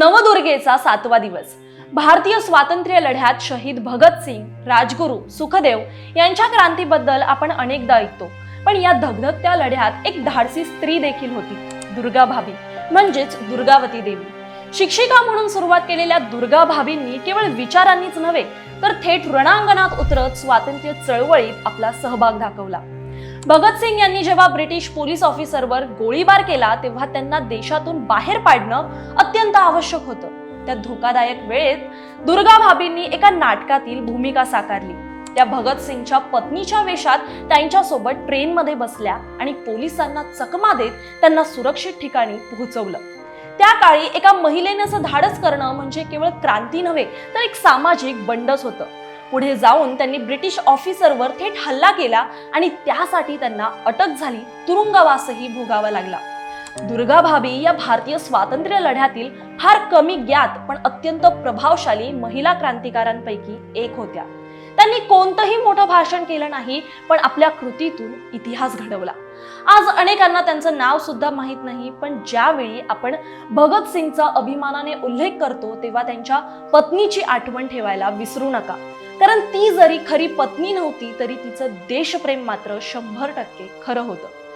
नवदुर्गेचा सातवा दिवस. भारतीय स्वातंत्र्य लढ्यात शहीद भगतसिंग राजगुरू सुखदेव यांच्या क्रांतीबद्दल आपण अनेकदा ऐकतो. पण या धगधगत्या लढ्यात एक धाडसी स्त्री देखील होती दुर्गा भाभी म्हणजेच दुर्गावती देवी. शिक्षिका म्हणून सुरुवात केलेल्या दुर्गा भाभींनी केवळ विचारांनीच नव्हे तर थेट रणांगणात उतरत स्वातंत्र्य चळवळीत आपला सहभाग दाखवला. भगतसिंग यांनी जेव्हा ब्रिटिश पोलीस ऑफिसरवर गोळीबार केला तेव्हा त्यांना देशातून बाहेर पाडणं अत्यंत आवश्यक होतं. त्या धोकादायक वेळेत दुर्गा भाभींनी एका नाटकातील भूमिका साकारली. त्या भगतसिंगच्या पत्नीच्या वेशात त्यांच्यासोबत ट्रेनमध्ये बसल्या आणि पोलिसांना चकमा देत त्यांना सुरक्षित ठिकाणी पोहोचवलं. त्या काळी एका महिलेनं असं धाडस करणं म्हणजे केवळ क्रांती नव्हे तर एक सामाजिक बंडच होतं. पुढे जाऊन त्यांनी ब्रिटिश ऑफिसरवर थेट हल्ला केला आणि त्यासाठी त्यांना अटक झाली. तुरुंगवासही भोगावा लागला. दुर्गा भाभी या भारतीय स्वातंत्र्य लढ्यातील फार कमी ज्ञात पण अत्यंत प्रभावशाली महिला क्रांतिकारांपैकी एक होत्या. त्यांनी कोणतंही मोठं भाषण केलं नाही पण आपल्या कृतीतून इतिहास घडवला. आज अनेकांना त्यांचं नाव सुद्धा माहीत नाही पण ज्यावेळी आपण भगतसिंगचा अभिमानाने उल्लेख करतो तेव्हा त्यांच्या पत्नीची आठवण ठेवायला विसरू नका. कारण ती जरी खरी पत्नी नव्हती तरी तिचं देशप्रेम मात्र शंभर टक्के खरं होतं.